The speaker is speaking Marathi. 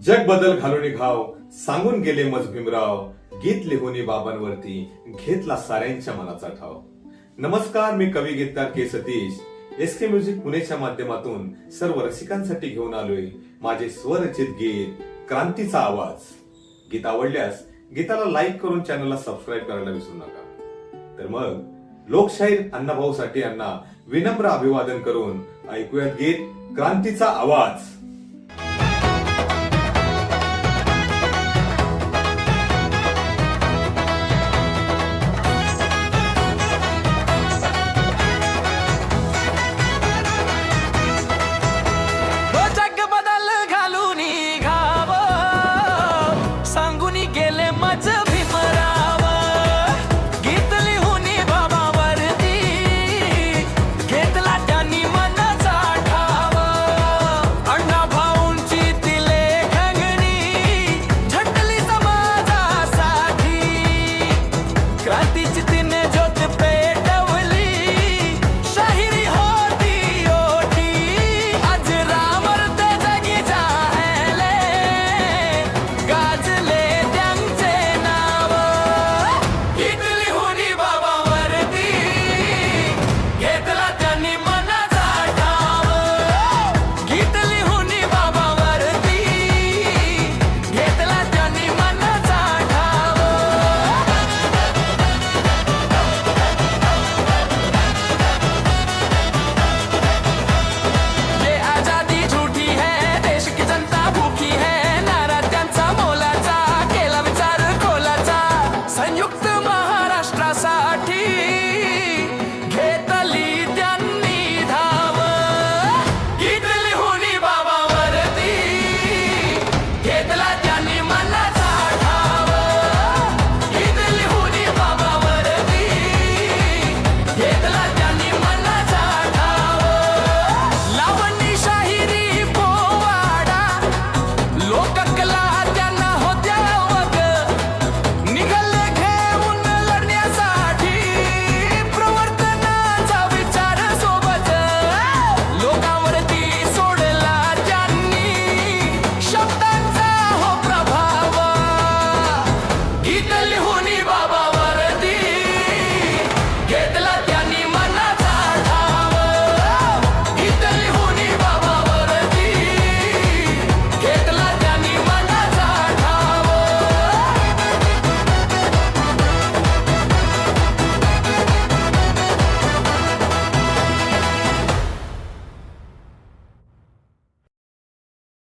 जग बदल घालून घाव सांगून गेले मज भीमराव. गीत लिहून बाबांवरती घेतला साऱ्यांच्या मनाचा ठाव. नमस्कार मी कवी गीतकार K Satish. S K music पुणेच्या माध्यमातून सर्व रसिकांसाठी घेऊन आलोय माझे स्वरचित गीत क्रांतीचा आवाज. गीत आवडल्यास गीताला लाईक करून चॅनलला सबस्क्राईब करायला विसरू नका. तर मग लोकशाहीर अण्णाभाऊ साठे यांना विनम्र अभिवादन करून ऐकूयात गीत क्रांतीचा आवाज.